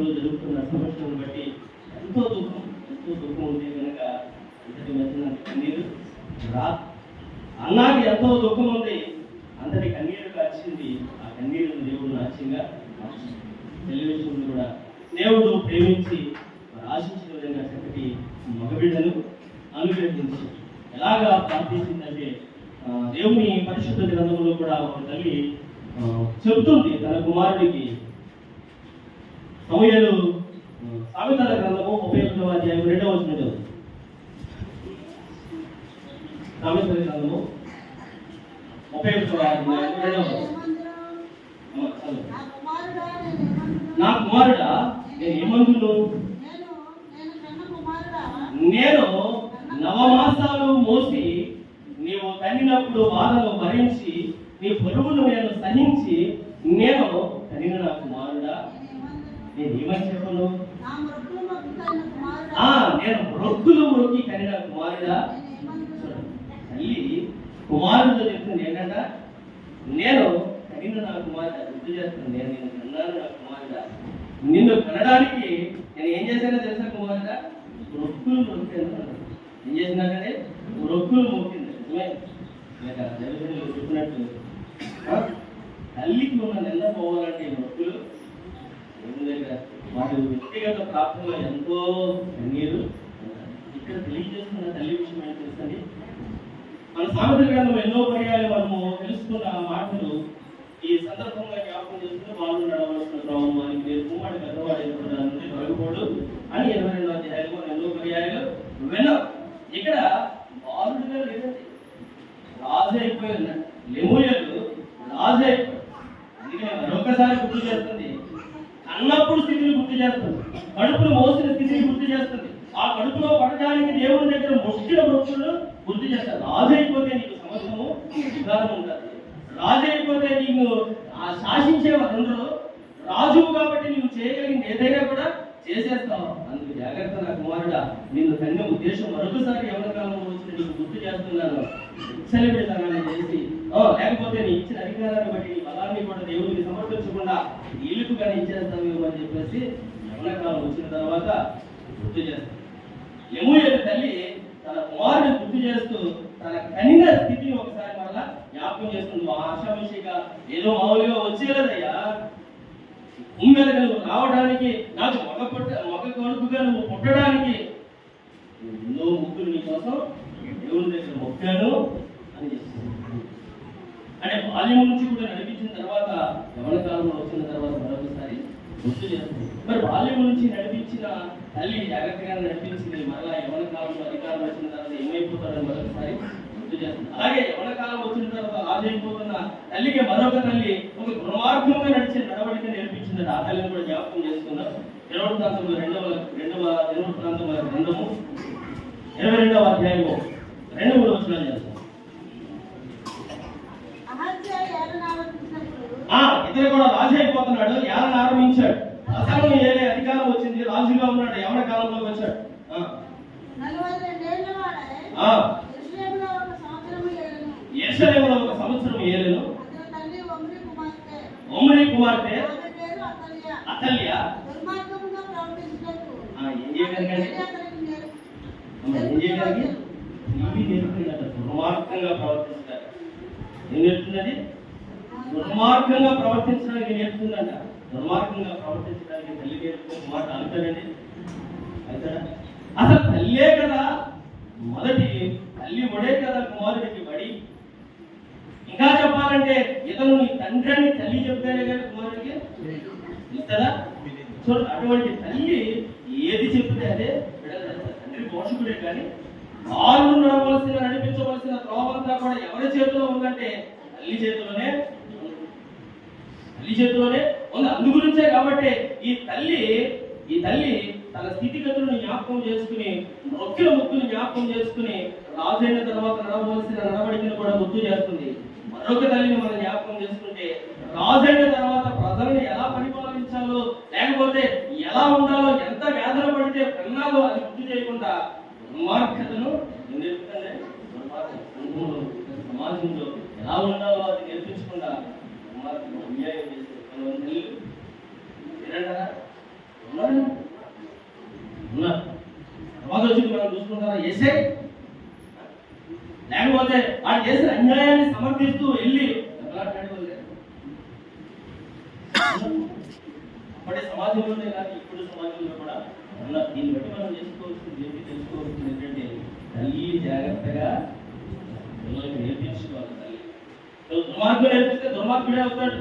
కుటుంబంలో జరుగుతున్న సమస్యలను బట్టి ఎంతో దుఃఖం ఎంతో దుఃఖం ఉంటే కనుక అంతటి మధ్యన కన్నీరు. రా. అన్నాకి ఎంతో దుఃఖం ఉంది. అంతటి కన్నీరు కాచింది. ఆ కన్నీరు దేవుడు నాచ్యంగా మార్చింది టెలివిజన్ కూడా దేవుడు ప్రేమించి ఆశించిన విధంగా చక్కటి మగబిడ్డను అనుగ్రహించి ఎలాగా ప్రార్థించిందంటే దేవుని పరిశుద్ధ గ్రంథంలో కూడా ఒక తల్లి చెబుతుంది తన కుమారుడికి సమయాలు సామెతల గ్రంథము ముప్పై ఒకటవ అధ్యాయం రెండవ వచ్చిన చదువు సామెతల గ్రంథము ముప్పై ఒకటవ అధ్యాయం రెండవ నా కుమారుడా నేను ఏమందును నేను నవమాసాలు మోసి నీవు తగినప్పుడు బాధను భరించి నీ పొరుగును నేను సహించి నేను తగిన నా కుమారుడా? నేను ఏమని చెప్పను? నేను రొక్కులు రొక్కి కనిన కుమారుడా. తల్లి కుమారుడు చెప్తుంది ఏంటంట? నేను కనిన నా కుమారుడు గుర్తు చేస్తాను నేను నేను కన్నాను నా కుమారుడా. నిన్ను కనడానికి నేను ఏం చేశానో తెలుసా కుమారుడా? రొక్కులు మొక్కాను ఏం చేసినాకనే రొక్కులు మొక్కింది నిజమే. దైవజనులు చెప్పినట్టు? తల్లికి ఉన్న నెల పోవాలంటే రొక్కులు దేవుని వాటి వ్యక్తిగత ప్రాప్తిలో ఎంతో కన్నీరు. ఇక్కడ తెలియజేస్తున్న తల్లి విషయం ఏం తెలుసండి మన సామెత గ్రంథం ఎన్నో పర్యాలు మనము తెలుసుకున్న మాటలు ఈ సందర్భంగా జ్ఞాపకం చేసుకుని వాళ్ళు నడవలసిన క్రమం అని మీరు కుమ్మాడి పెద్దవాడు ఎదుగుతారంటే తొలగిపోడు అని ఇరవై రెండో అధ్యాయులు ఎన్నో పర్యాయాలు విన్నాం. ఇక్కడ బాలుడుగా లేదండి రాజు అయిపోయింది లెమోయలు రాజు అయిపోయాడు. అందుకనే మరొకసారి గుర్తు చేస్తుంది అన్నప్పుడు స్థితిని గుర్తు చేస్తుంది. కడుపును మోసిన స్థితిని గుర్తు చేస్తుంది. ఆ కడుపులో పడటానికి దేవుని దగ్గర ముష్టిన వృక్షులు గుర్తు చేస్తారు. రాజు అయిపోతే నీకు సంవత్సరము అధికారం ఉంటుంది రాజు అయిపోతే నీకు ఆ శాసించే వారు రాజువు కాబట్టి నీవు చేయగలిగింది ఏదైనా కూడా చేసేస్తావు. అందుకు జాగ్రత్త నా కుమారుడా. నిన్ను తండ్రి ఉద్దేశం మరొకసారి ఎవరి కాలంలో వచ్చిన నీకు గుర్తు చేస్తున్నాను. సెలబ్రేట్ చేసి. ఓ లేకపోతే నీ ఇచ్చిన అధికారాన్ని బట్టి నీ బలాన్ని కూడా దేవునికి సమర్పించకుండా ఇల్లుకు కానీ ఇచ్చేస్తావేమో అని చెప్పేసి యవన వచ్చిన తర్వాత గుర్తు చేస్తాను యముయేలు తల్లి తన కుమారుని గుర్తు చేస్తూ తన కనిన స్థితిని ఒకసారి మళ్ళా జ్ఞాపకం చేస్తుంది మా ఆశాభిషేక ఏదో మామూలుగా వచ్చేలేదయ్యా ఉమ్మెలుగా నువ్వు రావడానికి నాకు మగ పుట్ట మగ కొడుకుగా నువ్వు పుట్టడానికి ఎన్నో ముగ్గురు నీ కోసం దేవుని దగ్గర మొక్కాను అని చెప్తుంది అంటే బాల్యం నుంచి కూడా నడిపించిన తర్వాత యవన కాలంలో వచ్చిన తర్వాత మరొకసారి గుర్తు చేస్తుంది. మరి బాల్యం నుంచి నడిపించిన తల్లి జాగ్రత్తగా నడిపించింది మరలా యవన కాలంలో అధికారం వచ్చిన తర్వాత ఏమైపోతాడని మరొకసారి గుర్తు చేస్తుంది. అలాగే యవన కాలం వచ్చిన తర్వాత రాజైపోతున్న తల్లికి మరొక తల్లి ఒక దుర్మార్గంగా నడిచే నడవడిక నేర్పించింది ఆ తల్లిని కూడా జ్ఞాపకం చేసుకున్నారు ఇరవై ప్రాంతంలో రెండవ రెండవ ఇరవై ప్రాంతంలో గ్రంథము ఇరవై రెండవ అధ్యాయము రెండు మూడు వచనాలు చేస్తాం. ఇతను కూడా రాజు అయిపోతున్నాడు. ఏళ్ళని ఆరంభించాడు. అతను ఏలే అధికారం వచ్చింది? రాజుగా ఉన్నాడు. ఎవరి కాలంలోకి వచ్చాడు? యెరూషలేములో ఒక సంవత్సరం ఏలేను ఒమ్రి కుమార్తె. అతల్య. ఏం ఏం చేయగలిగి ఇవి దుర్మార్గంగా ప్రవర్తిస్తారు ఏం నేర్పుతున్నది? దుర్మార్గంగా ప్రవర్తించడానికి నేర్చుకుందంట దుర్మార్గంగా ప్రవర్తించడానికి తల్లి నేర్పుతున్న మాట అంతేనండి అవుతాడా అసలు తల్లే కదా? మొదటి తల్లి ఒడే కదా కుమారుడికి బడి. ఇంకా చెప్పాలంటే ఇతను నీ తండ్రి అని తల్లి చెప్తేనే కదా కుమారుడికి? ఇస్తారా చూడు అటువంటి తల్లి ఏది చెప్తే అదే తండ్రి పోషకుడే కానీ వాళ్ళు నడవలసిన నడిపించవలసిన త్రోవంతా కూడా ఎవరి చేతిలో ఉందంటే తల్లి చేతిలోనే తల్లి చేతిలోనే ఉంది. అందు గురించే కాబట్టి ఈ తల్లి ఈ తల్లి తన స్థితిగతులను జ్ఞాపకం చేసుకుని మొక్కుల ముక్కులు జ్ఞాపకం చేసుకుని రాజైన తర్వాత నడవలసిన నడవడికను కూడా గుర్తు చేస్తుంది. మరొక తల్లిని మనం జ్ఞాపకం చేసుకుంటే రాజైన తర్వాత ప్రజలను ఎలా పరిపాలించాలో లేకపోతే ఎలా ఉండాలో ఎంత వేదన పడితే కన్నాలో అది గుర్తు చేయకుండా దుర్మార్గతను నేర్పుతుండే సమాజంలో ఎలా ఉండాలో అది నేర్పించకుండా దుర్మార్గం అన్యాయం చేసే కొంతమంది తల్లులు వినంటారా? ఉన్నారా? ఉన్నారు తర్వాత వచ్చి మనం చూసుకుంటారా ఎస్ఐ లేకపోతే వాడు చేసిన అన్యాయాన్ని సమర్థిస్తూ వెళ్ళి దెబ్బలాట్లాడే వాళ్ళు లేరు. అప్పటి సమాజంలోనే కాదు ఇప్పుడు సమాజంలో కూడా ఉన్న దీన్ని బట్టి మనం చేసుకోవాల్సింది ఏంటి తెలుసుకోవాల్సింది ఏంటంటే తల్లి జాగ్రత్తగా పిల్లలకి నేర్పించుకోవాలి తల్లి. దుర్మార్గుడు నేర్పిస్తే దుర్మార్గుడే అవుతాడు.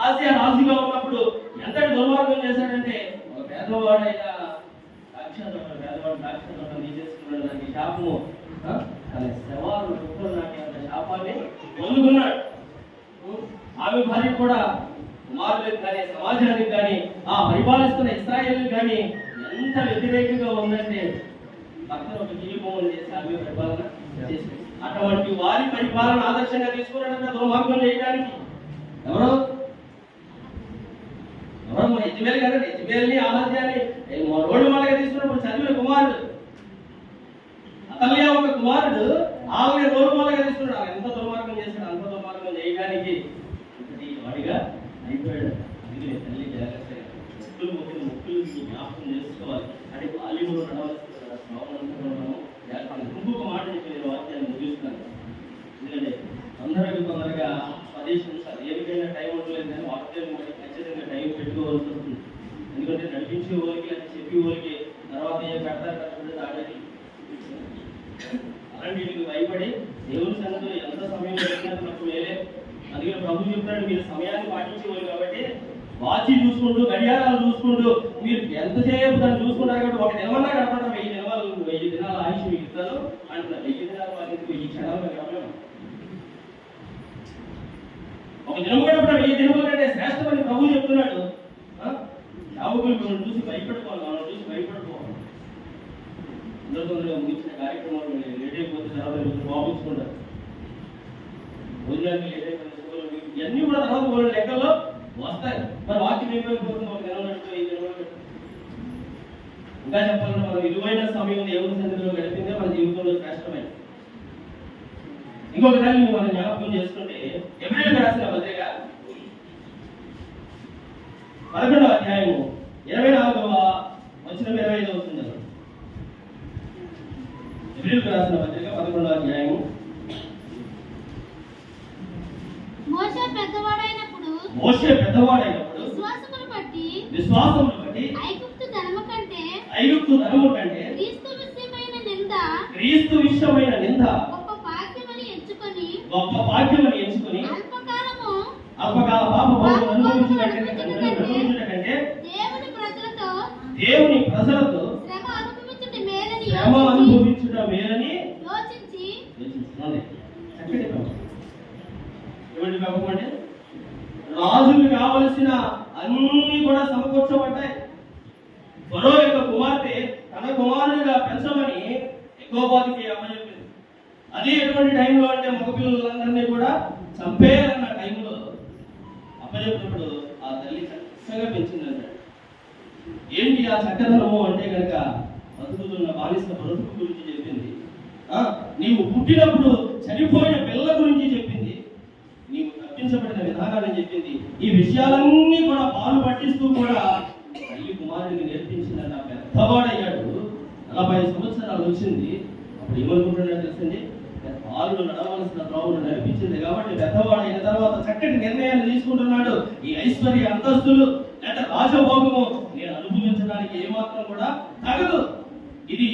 ఆసియా రాజుగా ఉన్నప్పుడు ఎంతటి దుర్మార్గం చేశాడంటే ఒక పేదవాడైన సాక్షాత్ పేదవాడు సాక్షాత్ ఒక తీసేసుకున్నాడు దానికి శాపము. ఆ? తన శవాలు కుక్కలు అంత శాపాన్ని పొందుకున్నాడు. ఆమె భార్య కూడా కుమారులకు కానీ సమాజానికి కానీ ఆ పరిపాలిస్తున్న ఇస్రాయేల్ కానీ ఎంత వ్యతిరేకంగా ఉందంటే ఒక చేసి ఆమె పరిపాలన చేసింది. అటువంటి వారి పరిపాలన ఆదర్శంగా తీసుకున్నాడంటే దుర్మార్గం చేయడానికి ఎవరు? ఎవరు? యజ్మేల్ కదండి యజ్మేల్ని ఆరాధ్యాన్ని. రోడ్డు వాళ్ళగా తీసుకున్నప్పుడు చదివిన కుమారుడు. అతల్య ఒక కుమారుడు ఆమె రోడ్డు తీసుకున్నాడు. ఎంత దుర్మార్గం చేశాడు అంత దుర్మార్గం చేయడానికి. ఒకటి వాడిగా అయిపోయాడు. అందుకే తల్లి జాగ్రత్తగా ముక్కులు ముక్కులు ముక్కులు జ్ఞాపకం చేసుకోవాలి. అంటే బాల్యంలో నడవలసిన శ్రవణంతో జాగ్రత్తగా ఇంకొక మాట చెప్పి నేను వాక్యాన్ని ముగిస్తున్నాను ఎందుకంటే తొందరగా తొందరగా ఏ విధంగా టైం ఉండలేదు కానీ వాక్యం మనకి ఖచ్చితంగా టైం పెట్టుకోవాల్సి వస్తుంది ఎందుకంటే నడిపించే వాళ్ళకి అది చెప్పి వాళ్ళకి తర్వాత ఏం పెడతారు కట్టుకుంటే ఆడేది అలాంటి వీటికి భయపడి దేవుని సన్నిధిలో ఎంత సమయం పెట్టినా నాకు వేలే అందుకే ప్రభు చెప్తాడు మీరు సమయాన్ని పాటించేవారు కాబట్టి వాచి చూసుకుంటూ గడియారాలు చూసుకుంటూ మీరు ఎంతసేపు దాన్ని చూసుకుంటారు కాబట్టి ఒక దినమన్నా గడపడం ఒక దినం కూడా వెయ్యి దినముల కంటే శ్రేష్టమని ప్రభు చెప్తున్నాడు యావకులు మిమ్మల్ని చూసి భయపడుకోవాలి మనం చూసి భయపడుకోవాలి అందరూ తొందరగా ముగించిన కార్యక్రమాలు లేట్ అయిపోతే తర్వాత మంది బాగుంచుకుంటారు భోజనానికి లేట్ అయిపోయిన ఇవన్నీ కూడా తర్వాత వాళ్ళ లెక్కల్లో వస్తాయి. మరి వాక్యం ఏమైపోతుంది ఒక దినం నడుస్తూ ఈ దినం నడుస్తూ. ఇంకా చెప్పాలంటే మనం విలువైన సమయం దేవుని సన్నిధిలో గడిపిందే మన జీవితంలో శ్రేష్టమైనది. ఇంకొక దాన్ని మనం జ్ఞాపకం చేసుకుంటే ఎబ్రిల్ రాసిన పత్రిక పదకొండవ అధ్యాయము ఇరవై నాలుగవ వచ్చిన ఇరవై ఐదవ వస్తుంది ఎబ్రిల్ రాసిన పత్రిక పదకొండవ అధ్యాయము. మోషే పెద్దవాడైనప్పుడు మోషే పెద్దవాడైనప్పుడు విశ్వాసమును బట్టి విశ్వాసమును బట్టి ఐగుప్తు ధనము కంటే ఐగుప్తు ధనము కంటే క్రీస్తు విషయమైన నింద క్రీస్తు విషయమైన నింద గొప్ప భాగ్యమని ఎంచుకుని అల్పకాల పాప భోగం అనుభవించుట కంటే దేవుని ప్రజలతో శ్రమ అనుభవించుట మేలని యోచించి-. చక్కటి పాపం. అంటే రాజుకు కావలసిన అన్ని కూడా సమకూర్చబడ్డాయి ఫరో యొక్క కుమార్తె తన కుమారుడిగా పెంచమని ఎగోబాదికి అమ్మచెప్పింది అదే ఎటువంటి టైంలో అంటే మగపిల్లలందరినీ కూడా చంపేయాలన్న టైంలో అప్పచెప్పినప్పుడు ఆ తల్లి చక్కగా పెంచిందంట. ఏంటి ఆ చక్కదనము అంటే కనుక బతుకుతున్న బాలిస బ్రతుకు గురించి చెప్పింది. నీవు పుట్టినప్పుడు చనిపోయిన పిల్ల గురించి చెప్పింది. నీవు తప్పించబడిన విధానాన్ని చెప్పింది. ఈ విషయాలన్నీ కూడా పాలు పట్టిస్తూ కూడా తల్లి కుమారుడికి నేర్పించిందన్న పెద్దవాడయ్యాడు. నలభై సంవత్సరాలు వచ్చింది. అప్పుడు ఏమనుకుంటున్నాడు తెలిసింది వాళ్ళు నడవలసిన త్రోవను నడిపించింది కాబట్టి పెద్దవాడైన తర్వాత చక్కటి నిర్ణయాలు తీసుకుంటున్నాడు. ఈ ఐశ్వర్య అంతస్తులు లేదా రాజభోగము నేను అనుభవించడానికి ఏమాత్రం కూడా తగదు. ఇది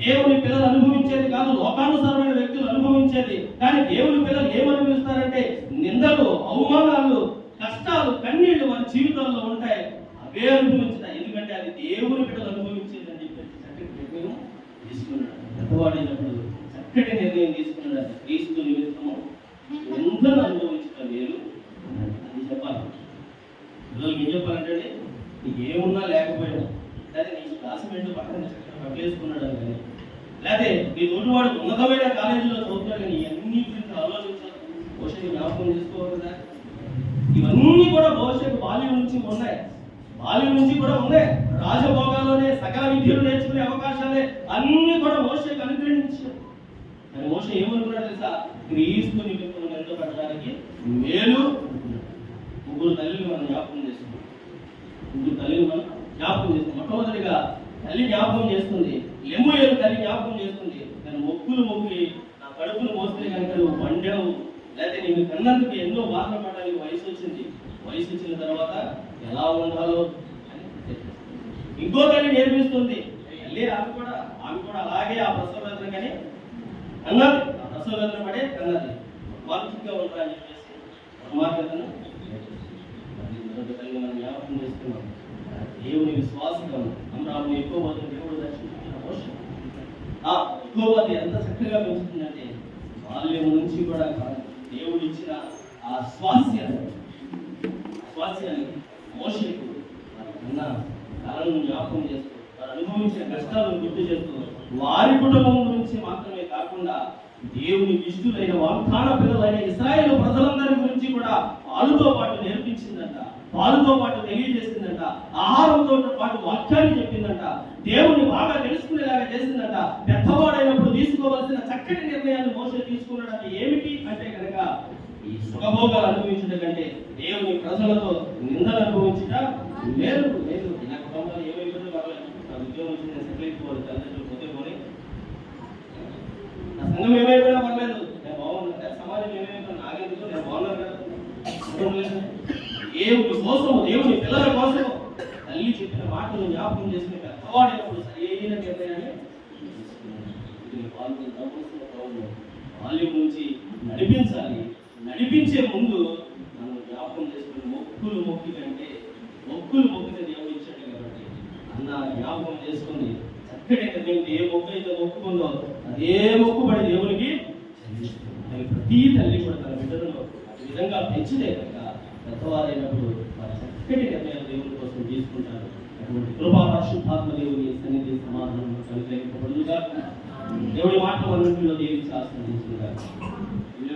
దేవుని పిల్లలు అనుభవించేది కాదు లోకానుసారమైన వ్యక్తులు అనుభవించేది. కానీ దేవుని పిల్లలు ఏమనుభవిస్తారంటే నిందలు అవమానాలు కష్టాలు కన్నీళ్ళు వారి జీవితంలో ఉంటాయి అవే అనుభవించుతాయి ఎందుకంటే అది దేవుని బిడ్డలు అనుభవించేది అని చెప్పేసి చక్కటి నిర్ణయం తీసుకున్నాడు పెద్దవాడైనప్పుడు చక్కటి నిర్ణయం తీసుకున్నాడు అది క్రీస్తు నిమిత్తము ఎందరూ అనుభవించడం వేరు అది చెప్పాలి పిల్లలకి ఏం చెప్పాలంటే ఏమున్నా లేకపోయినా. లేదా నీ క్లాస్మేట్ పక్కన చక్కగా పట్టేసుకున్నాడు అని కానీ. లేకపోతే నీ తోటివాడు ఉన్నతమైన కాలేజీలో చదువుతాడు కానీ అన్ని గురించి ఆలోచించాలి భవిష్యత్తు జ్ఞాపకం చేసుకోవాలి కదా. ఇవన్నీ కూడా భవిష్యత్తు బాల్యం నుంచి ఉన్నాయి. బాల్యం నుంచి కూడా ఉన్నాయి. రాజభోగాల్లోనే సకల విద్యలు నేర్చుకునే అవకాశాలే. అన్ని కూడా భవిష్యత్తు అనుగ్రహించారు కానీ మోస ఏమనుకున్నాడు తెలుసా? క్రీస్తు నిమిత్తం పెట్టడానికి మేలు. ముగ్గురు తల్లిని మనం జ్ఞాపకం చేసుకున్నాం ముందు తల్లిని మనం జ్ఞాపకం చేస్తుంది మొట్టమొదటిగా తల్లి జ్ఞాపకం చేస్తుంది. లెమ్ముయేలు తల్లి జ్ఞాపకం చేస్తుంది. నేను మొక్కులు మొక్కి నా కడుపును మోస్తే కనుక నువ్వు పండావు. లేకపోతే నీకు కన్నందుకు ఎన్నో బాధలు పడడానికి వయసు వచ్చింది. వయసు వచ్చిన తర్వాత ఎలా ఉండాలో అని ఇంకో తల్లి నేర్పిస్తుంది. తల్లి ఆమె కూడా ఆమె కూడా అలాగే ఆ ప్రసవ వేదన కానీ కన్నది. ఆ ప్రసవ వేదన పడే కన్నది. మానసికంగా ఉంటా అని చెప్పేసి పరమాత్మను మరొక మనం జ్ఞాపకం చేసుకున్నాం. దేవుని విశ్వాసంగా అమరాము ఎక్కువ మంది దేవుడు దర్శించిన అవసరం. ఆ ఎక్కువ ఎంత చక్కగా పెంచుతుందంటే బాల్యం నుంచి కూడా కాదు దేవుడు ఇచ్చిన ఆ స్వాస్యాన్ని స్వాస్యాన్ని మోషకు ఉన్న కళను జ్ఞాపకం చేస్తూ వారు అనుభవించిన కష్టాలను గుర్తు చేస్తూ వారి కుటుంబం గురించి మాత్రమే కాకుండా దేవుని విష్ణులైన వాగ్దాన పిల్లలైన ఇస్రాయేల్ ప్రజలందరి గురించి కూడా వాళ్ళతో పాటు పాలుతో పాటు తెలియజేసిందంట ఆహారంతో పాటు వాక్యాన్ని చెప్పిందంట దేవుని బాగా తెలుసుకునేలాగా చేసిందంట పెద్దవాడైనప్పుడు తీసుకోవాల్సిన చక్కటి నిర్ణయాన్ని మోస తీసుకున్నాడంటే. ఏమిటి అంటే కనుక ఈ సుఖభోగాలు అనుభవించడం కంటే దేవుని ప్రజలతో నిందలు అనుభవించుట మేలు. మేలు. నా కుటుంబంలో ఏమైపోతే పర్లేదు ఉద్యోగం సెటిల్ అయిపోవాలి తల్లిదండ్రులు పోతే పోనీ నా సంఘం ఏమైపోయినా పర్లేదు నేను బాగున్నా సమాజం ఏమైపోయినా నాకెందుకు నేను బాగున్నాను కదా అవసరం లేదు. దేవుని కోసం దేవుని పిల్లల కోసం తల్లి చెప్పిన మాటలు జ్ఞాపకం చేసుకుని పెద్దవాడైనప్పుడు సరైన నిర్ణయాన్ని బాల్యం నుంచి నడిపించాలి. నడిపించే ముందు మనం జ్ఞాపకం చేసుకుని మొక్కులు మొక్కి కంటే మొక్కులు మొక్కితే దేవుడు ఇచ్చాడు కాబట్టి అన్న జ్ఞాపకం చేసుకుని చక్కటి నిర్ణయం ఏ మొక్కు అయితే మొక్కుకుందో అదే మొక్కుబడి దేవునికి ప్రతి తల్లి కూడా తన బిడ్డలను విధంగా పెంచితే కనుక పెద్దవారైనప్పుడు వారి చక్కటి నిర్ణయాలు దేవుని కోసం తీసుకుంటారు అటువంటి కృపా పరిశుద్ధాత్మ దేవుని సన్నిధి సమాధానం కలిగి దేవుడి మాట అన్నింటిలో దేవి శాస్త్రం తీసుకుంటారు